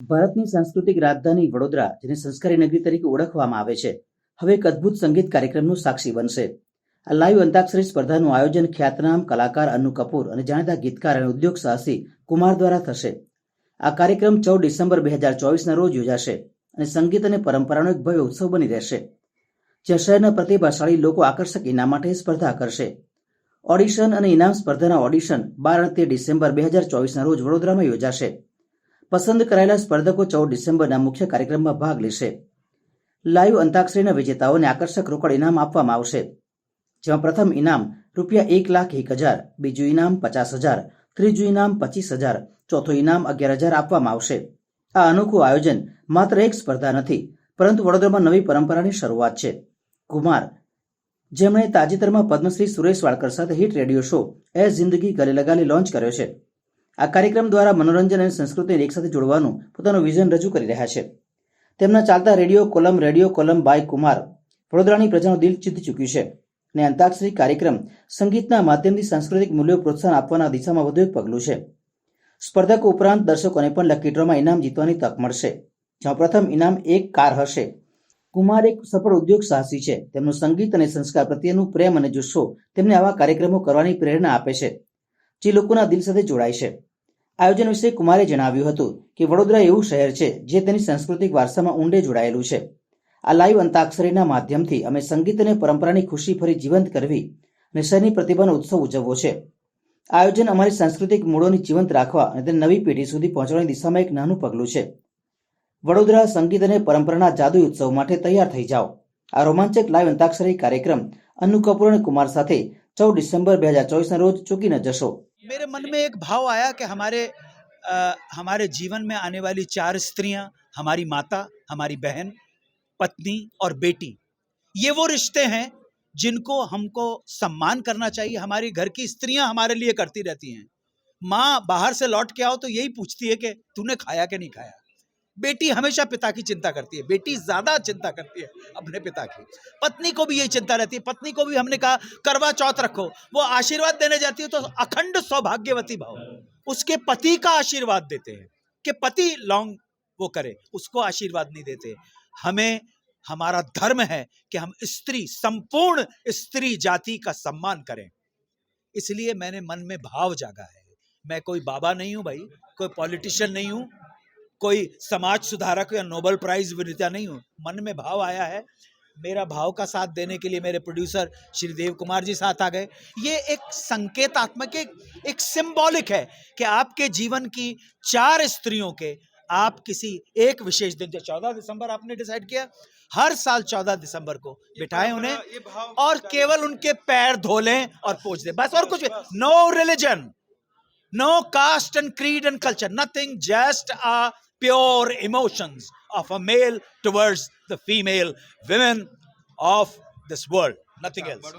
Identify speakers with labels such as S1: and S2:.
S1: ભારતની સાંસ્કૃતિક રાજધાની વડોદરા, જેને સંસ્કારી નગરી તરીકે ઓળખવામાં આવે છે, હવે એક અદ્ભુત સંગીત કાર્યક્રમનું સાક્ષી બનશે. આ લાઈવ અંતાક્ષરી સ્પર્ધાનું આયોજન ખ્યાતનામ કલાકાર અનુ કપૂર અને જાણીતા ગીતકાર અને ઉદ્યોગ સાહસી કુમાર દ્વારા થશે. આ કાર્યક્રમ ચૌદ ડિસેમ્બર બે હજાર ચોવીસના રોજ યોજાશે અને સંગીત અને પરંપરાનો એક ભવ્ય ઉત્સવ બની રહેશે, જ્યાં શહેરના પ્રતિભાશાળી લોકો આકર્ષક ઇનામ માટે સ્પર્ધા કરશે. ઓડિશન અને ઇનામ સ્પર્ધાના ઓડિશન બાર અને તેર ડિસેમ્બર બે હજાર ચોવીસના રોજ વડોદરામાં યોજાશે. પસંદ કરાયેલા સ્પર્ધકો ચૌદ ડિસેમ્બરના મુખ્ય કાર્યક્રમમાં ભાગ લેશે. લાઈવ અંતાક્ષરીના વિજેતાઓને આકર્ષક રોકડ ઇનામ આપવામાં આવશે. જેમાં પ્રથમ ઇનામ રૂપિયા એક લાખ એક હજાર, બીજું ઇનામ પચાસ હજાર, ત્રીજું ઇનામ પચીસ હજાર, ચોથું ઇનામ અગિયાર હજાર આપવામાં આવશે. આ અનોખું આયોજન માત્ર એક સ્પર્ધા નથી, પરંતુ વડોદરામાં નવી પરંપરાની શરૂઆત છે. કુમાર, જેમણે તાજેતરમાં પદ્મશ્રી સુરેશ વાડકર સાથે હિટ રેડિયો શો એ જિંદગી ગલે લગાલે લોન્ચ કર્યો છે. આ કાર્યક્રમ દ્વારા મનોરંજન અને સંસ્કૃતિને એકસાથે જોડવાનું પોતાનું વિઝન રજૂ કરી રહ્યા છે. તેમના ચાલતા radio column radio column by Kumar વડોદરાની પ્રજાનું દિલ જીતી ચૂક્યું છે અને અંતાક્ષરી કાર્યક્રમ સંગીતના માધ્યમથી સાંસ્કૃતિક મૂલ્યો પ્રોત્સાહન આપવાના દિશામાં વધુ એક પગલું છે. સ્પર્ધકો ઉપરાંત દર્શકોને પણ લકી ડ્રોમાં ઇનામ જીતવાની તક મળશે. જ્યાં પ્રથમ ઇનામ એક કાર હશે. કુમાર એક સફળ ઉદ્યોગ સાહસી છે. તેમનું સંગીત અને સંસ્કાર પ્રત્યેનું પ્રેમ અને જુસ્સો તેમને આવા કાર્યક્રમો કરવાની પ્રેરણા આપે છે, જે લોકોના દિલ સાથે જોડાય છે. આયોજન વિશે કુમારે જણાવ્યું હતું કે વડોદરા એવું શહેર છે જે તેની સાંસ્કૃતિક વારસામાં ઊંડે જોડાયેલું છે. આ લાઈવ અંતાક્ષરીના માધ્યમથી અમે સંગીત અને પરંપરાની ખુશી ફરી જીવંત કરવી અને શહેરની પ્રતિભાનો ઉત્સવ ઉજવવો છે. આયોજન અમારી સાંસ્કૃતિક મૂળોની જીવંત રાખવા અને તેને નવી પેઢી સુધી પહોંચવાની દિશામાં એક નાનું પગલું છે. વડોદરા સંગીત અને પરંપરાના જાદુઈ ઉત્સવ માટે તૈયાર થઈ જાઓ. આ રોમાંચક લાઈવ અંતાક્ષરી કાર્યક્રમ અન્નુ કપૂર અને કુમાર સાથે ચૌદ ડિસેમ્બર બે હજાર ચોવીસના રોજ ચૂકી ન જશો.
S2: मेरे मन में एक भाव आया कि हमारे आ, हमारे जीवन में आने वाली चार स्त्रियाँ हमारी माता हमारी बहन पत्नी और बेटी ये वो रिश्ते हैं जिनको हमको सम्मान करना चाहिए। हमारी घर की स्त्रियाँ हमारे लिए करती रहती हैं। माँ बाहर से लौट के आओ तो यही पूछती है कि तूने खाया कि नहीं खाया? बेटी हमेशा पिता की चिंता करती है, बेटी ज़्यादा चिंता करती है अपने पिता की। पत्नी को भी यही चिंता रहती है, पत्नी को भी हमने कहा, करवा चौथ रखो, वो आशीर्वाद देने जाती है तो अखंड सौभाग्यवती भाव। उसके पति का आशीर्वाद देते हैं, कि पति लॉन्ग वो करे, उसको आशीर्वाद नहीं देते। हमें, हमारा धर्म है कि हम स्त्री, संपूर्ण स्त्री जाति का सम्मान करें। इसलिए मैंने मन में भाव जागा है। मैं कोई बाबा नहीं हूँ भाई, कोई पॉलिटिशियन नहीं हूँ कोई समाज सुधारक या नोबल प्राइज विजेता नहीं हूँ। मन में भाव आया है। मेरा भाव का साथ देने के लिए मेरे प्रोड्यूसर श्री देव कुमार जी साथ आ गए। ये एक संकेतात्मक एक, एक सिंबॉलिक है कि आपके जीवन की चार स्त्रियों के आप किसी एक विशेष दिन जो चौदह दिसंबर आपने डिसाइड किया हर साल चौदह दिसंबर को बिठाएँ उन्हें और केवल उनके पैर धो लें और पोछ दें। बस और कुछ no religion no caste and creed and culture nothing just a pure emotions of a male towards the female women of this world. Nothing ah, else